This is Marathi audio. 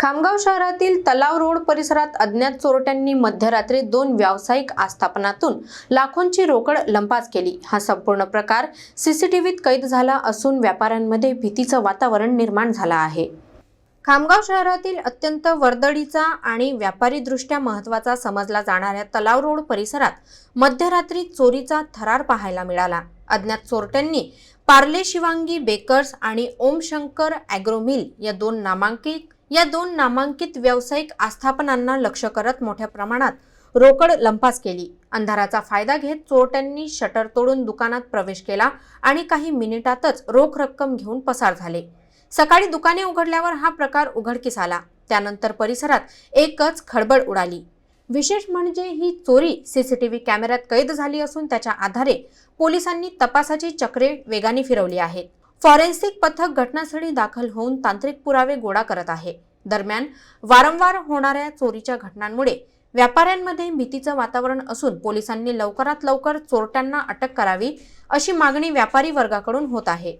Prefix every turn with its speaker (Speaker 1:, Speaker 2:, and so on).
Speaker 1: खामगाव शहरातील तलाव रोड परिसरात अज्ञात चोरट्यांनी मध्यरात्री दोन व्यावसायिक आस्थापनातून लाखोंची रोकड लंपास केली. हा संपूर्ण प्रकार सीसीटीव्हीत कैद झाला असून व्यापाऱ्यांमध्ये भीतीचं वातावरण निर्माण झालं आहे. खामगाव शहरातील अत्यंत वर्दळीचा आणि व्यापारीदृष्ट्या महत्त्वाचा समजला जाणाऱ्या तलाव रोड परिसरात मध्यरात्री चोरीचा थरार पाहायला मिळाला. अज्ञात चोरट्यांनी पार्ले शिवांगी बेकर्स आणि ओम शंकर ॲग्रोमिल या दोन नामांकित या दोन नामांकित व्यावसायिक आस्थापनांना लक्ष करत मोठ्या प्रमाणात रोकड लंपास केली. अंधाराचा फायदा घेत चोरट्यांनी शटर तोडून दुकानात प्रवेश केला आणि काही मिनिटातच रोख रक्कम घेऊन पसार झाले. सकाळी दुकाने उघडल्यावर हा प्रकार उघडकीस आला. त्यानंतर परिसरात एकच खळबळ उडाली. विशेष म्हणजे ही चोरी सीसीटीव्ही कॅमेऱ्यात कैद झाली असून त्याच्या आधारे पोलिसांनी तपासाची चक्रे वेगाने फिरवली आहेत. फॉरेन्सिक पथक घटनास्थळी दाखल होऊन तांत्रिक पुरावे गोळा करत आहे. दरम्यान वारंवार होणाऱ्या चोरीच्या घटनांमुळे व्यापाऱ्यांमध्ये भीतीचं वातावरण असून पोलिसांनी लवकरात लवकर चोरट्यांना अटक करावी अशी मागणी व्यापारी वर्गाकडून होत आहे.